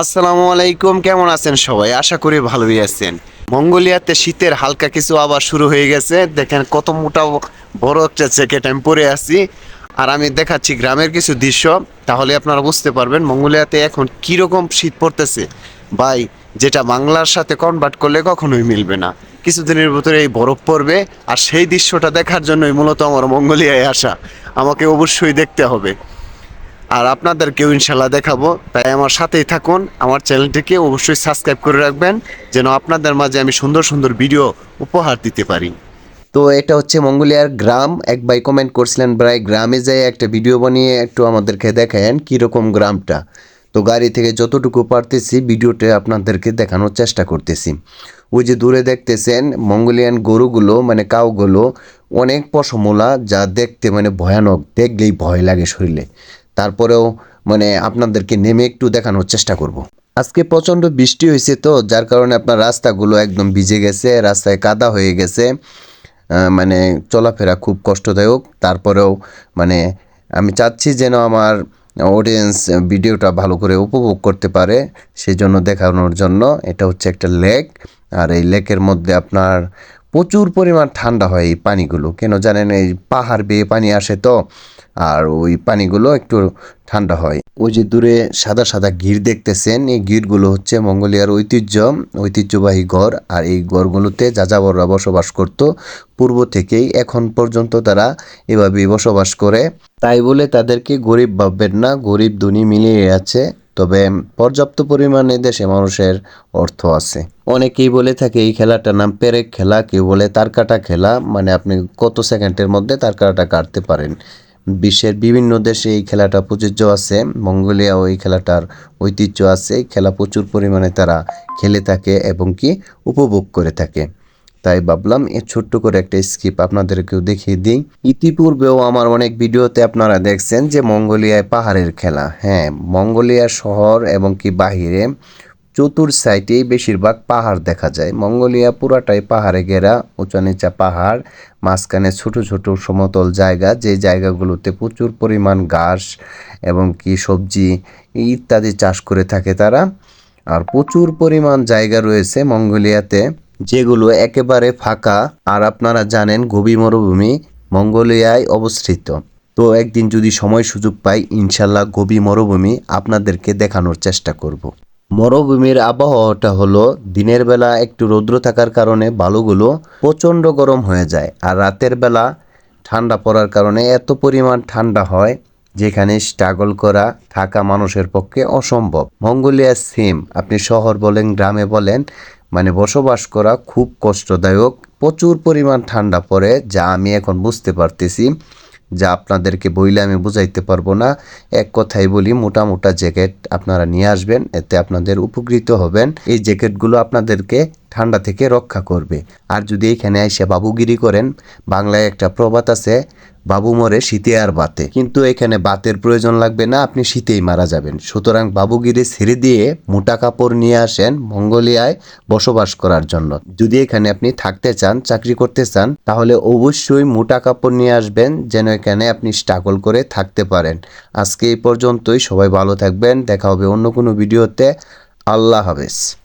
আসসালামু আলাইকুম, কেমন আছেন সবাই? আশা করি ভালোই আছেন। মঙ্গোলিয়াতে শীতের হালকা কিছু আবার শুরু হয়ে গেছে। দেখেন কত মোটা বড় একটা জ্যাকেট আমি পরে আছি। আর আমি দেখাচ্ছি গ্রামের কিছু দৃশ্য। তাহলে আপনারা বুঝতে পারবেন মঙ্গোলিয়াতে এখন কীরকম শীত পড়তেছে। ভাই, যেটা বাংলার সাথে কনভার্ট করলে কখনোই মিলবে না। কিছুদিনের ভিতরে এই বরফ পড়বে। আর সেই দৃশ্যটা দেখার জন্যই মূলত আমার মঙ্গোলিয়ায় আসা। আমাকে অবশ্যই দেখতে হবে। আর আপনাদেরকেও ইনশাল্লাহ দেখাবো। তাই আমার সাথেই থাকুন, আমার চ্যানেলটিকে অবশ্যই সাবস্ক্রাইব করে রাখবেন, যেন আপনাদের মাঝে আমি সুন্দর সুন্দর ভিডিও উপহার দিতে পারি। তো এটা হচ্ছে মঙ্গোলিয়ার গ্রাম। এক ভাই কমেন্ট করছিলেন প্রায় গ্রামে যাই একটা ভিডিও বানিয়ে একটু আমাদেরকে দেখায়েন কীরকম গ্রামটা? তো গাড়ি থেকে যতটুকু পারতেছি ভিডিওতে আপনাদেরকে দেখানোর চেষ্টা করতেছি। ওই যে দূরে দেখতেছেন, মঙ্গোলিয়ান গরুগুলো মানে কাউগুলো, অনেক পশমোলা, যা দেখতে মানে ভয়ানক, দেখলেই ভয় লাগে শরীরে। তারপরেও মানে আপনাদেরকে নেমে একটু দেখানোর চেষ্টা করব। আজকে প্রচণ্ড বৃষ্টি হয়েছে তো, যার কারণে আপনার রাস্তাগুলো একদম ভিজে গেছে, রাস্তায় কাদা হয়ে গেছে। মানে চলাফেরা খুব কষ্টদায়ক। তারপরেও মানে আমি চাচ্ছি যেন আমার অডিয়েন্স ভিডিওটা ভালো করে উপভোগ করতে পারে সেই জন্য দেখানোর জন্য। এটা হচ্ছে একটা লেক আর এই লেকের মধ্যে আপনার প্রচুর পরিমাণ ঠান্ডা হয় এই পানিগুলো। কেন জানেন, এই পাহাড় বেয়ে পানি আসে তো আর ওই পানিগুলো একটু ঠান্ডা হয়। ওই যে দূরে সাদা সাদা গির দেখতেছেন, এই গিরগুলো হচ্ছে মঙ্গোলিয়ার ঐতিহ্য, ঐতিহ্যবাহী ঘর। আর এই ঘরগুলোতে যাযাবররা বসবাস করত। পূর্ব থেকেই এখন পর্যন্ত তারা এভাবেই বসবাস করে। তাই বলে তাদেরকে গরিব ভাববেন না, গরিব ধনী মিলিয়ে আছে। তবে পর্যাপ্ত পরিমাণে দেশে মানুষের অর্থ আছে। অনেকেই বলে থাকে, এই খেলাটার নাম পেরেক খেলা। কেউ বলে, তার কাটা খেলা। মানে আপনি কত সেকেন্ডের মধ্যে তার কাটাটা কাটতে পারেন। বিশ্বের বিভিন্ন দেশে এই খেলাটা প্রযোজ্য আছে। মঙ্গোলিয়াও এই খেলাটার ঐতিহ্য আছে। খেলা প্রচুর পরিমাণে তারা খেলে থাকে এবং কি উপভোগ করে থাকে। তাই ভাবলাম এ ছোট্ট করে একটা স্কিপ আপনাদেরকেও দেখিয়ে দিই। ইতিপূর্বেও আমার অনেক ভিডিওতে আপনারা দেখছেন যে মঙ্গোলিয়ায় পাহাড়ের খেলা। হ্যাঁ মঙ্গোলিয়া শহর এবং কি বাহিরে চতুর সাইডেই বেশিরভাগ পাহাড় দেখা যায়। মঙ্গোলিয়া পুরাটাই পাহাড়ে ঘেরা উঁচা নিচা পাহাড়, মাঝখানে ছোট ছোট সমতল জায়গা, যে জায়গাগুলোতে প্রচুর পরিমাণ ঘাস এবং কি সবজি ইত্যাদি চাষ করে থাকে তারা। আর প্রচুর পরিমাণ জায়গা রয়েছে মঙ্গোলিয়াতে, যেগুলো একেবারে ফাঁকা। আর আপনারা জানেন গভীর মরুভূমি মঙ্গোলিয়ায় অবস্থিত। তো একদিন যদি সময় সুযোগ পাই, ইনশাল্লাহ গভীর মরুভূমি আপনাদেরকে দেখানোর চেষ্টা করব। মরুভূমির আবহাওয়াটা হলো, দিনের বেলা একটু রৌদ্র থাকার কারণে বালুগুলো প্রচণ্ড গরম হয়ে যায় আর রাতের বেলা ঠান্ডা পড়ার কারণে এত পরিমাণ ঠান্ডা হয় যেখানে স্ট্রাগল করা থাকা মানুষের পক্ষে অসম্ভব। মঙ্গোলিয়া সেম আপনি শহর বলেন, গ্রামে বলেন মানে বসবাস করা খুব কষ্টদায়ক, প্রচুর পরিমাণ ঠান্ডা পড়ে, যা আমি এখন বুঝতে পারতেছি। যা আপনাদেরকে বইলে আমি বুঝাইতে পারব না। এক কথাই বলি, মোটা মোটা জ্যাকেট আপনারা নিয়ে আসবেন, এতে আপনাদের উপকৃত হবেন। এই জ্যাকেটগুলো আপনাদেরকে ঠান্ডা থেকে রক্ষা করবে। আর যদি এখানে এসে বাবুগিরি করেন, বাংলায় একটা প্রবাদ আছে, বাবু মরে শীতে আর বাতে। কিন্তু এখানে বাতের প্রয়োজন লাগবে না, আপনি শীতেই মারা যাবেন। সুতরাং বাবুগিরি ছেড়ে দিয়ে মোটা কাপড় নিয়ে আসেন মঙ্গোলিয়ায় বসবাস করার জন্য। যদি এখানে আপনি থাকতে চান, চাকরি করতে চান, তাহলে অবশ্যই মোটা কাপড় নিয়ে আসবেন, যেন এখানে আপনি স্ট্রাগল করে থাকতে পারেন। আজকে এই পর্যন্তই, সবাই ভালো থাকবেন, দেখা হবে অন্য কোনো ভিডিওতে। আল্লাহ হাফেজ।